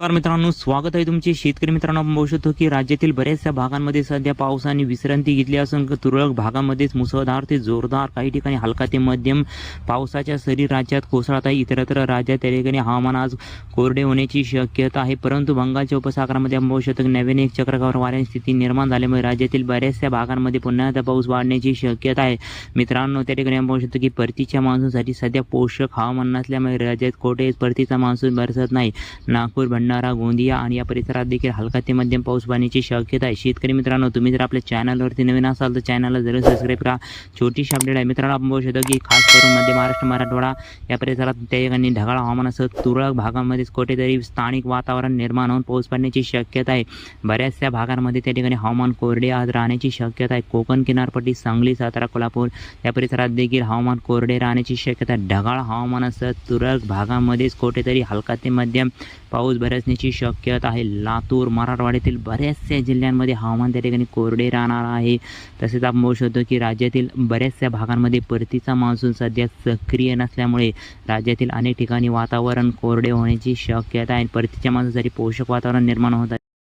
मित्रांनो स्वागत आहे तुमचे शेतकरी मित्रांनो. आपण बघू शकतो की राज्यातील बऱ्याचशा भागांमध्ये सध्या पावसाने विश्रांती घेतली. असून तुरळक भागामध्येच मुसळधार ते जोरदार. काही ठिकाणी हलका ते मध्यम पावसाच्या सरी राज्यात कोसळत आहे. इतरत्र राज्यात त्या ठिकाणी हवामान आज कोरडे होण्याची शक्यता आहे. परंतु बंगालच्या उपसागरामध्ये आपण बघू शकतो की एक चक्रकावर वाऱ्याची स्थिती निर्माण झाल्यामुळे राज्यातील बऱ्याचशा भागांमध्ये पुन्हा एकदा पाऊस वाढण्याची शक्यता आहे. मित्रांनो त्या ठिकाणी आपण बघू शकतो की परतीच्या मान्सूनसाठी सध्या पोषक हवामान नसल्यामुळे राज्यात कोठेच परतीचा मान्सून बरसत नाही. नागपूर भंडारा गोंदिया आणि या परिसरात देखील हलका ते मध्यम पाऊस पाण्याची शक्यता आहे. शेतकरी मित्रांनो तुम्ही जर आपल्या चॅनलवरती नवीन असाल तर चॅनलला जरूर सबस्क्राईब करा. छोटीशी अपडेट आहे. मित्रांनो आपण बघू शकतो की खास करून मध्य महाराष्ट्र मराठवाडा या परिसरात त्या ठिकाणी ढगाळ हवामान असं तुरळक भागांमध्येच कुठेतरी स्थानिक वातावरण निर्माण होऊन पाऊस पडण्याची शक्यता आहे. बऱ्याचशा भागांमध्ये त्या ठिकाणी हवामान कोरडे आज राहण्याची शक्यता आहे. कोकण किनारपट्टी सांगली सातारा कोल्हापूर या परिसरात देखील हवामान कोरडे राहण्याची शक्यता ढगाळ हवामान असं तुरळक भागामध्येच कुठेतरी हलका ते मध्यम पाऊस बरसण्याची शक्यता आहे. लातूर मराठवाड्यातील बऱ्याचशा जिल्ह्यांमध्ये हवामान त्या ठिकाणी कोरडे राहणार आहे. तसेच आपण बघू शकतो की राज्यातील बऱ्याचशा भागांमध्ये परतीचा मान्सून सध्या सक्रिय नसल्यामुळे राज्यातील अनेक ठिकाणी वातावरण कोरडे होण्याची शक्यता आहे. परतीच्या मान्सूनसाठी पोषक वातावरण निर्माण होत आहे.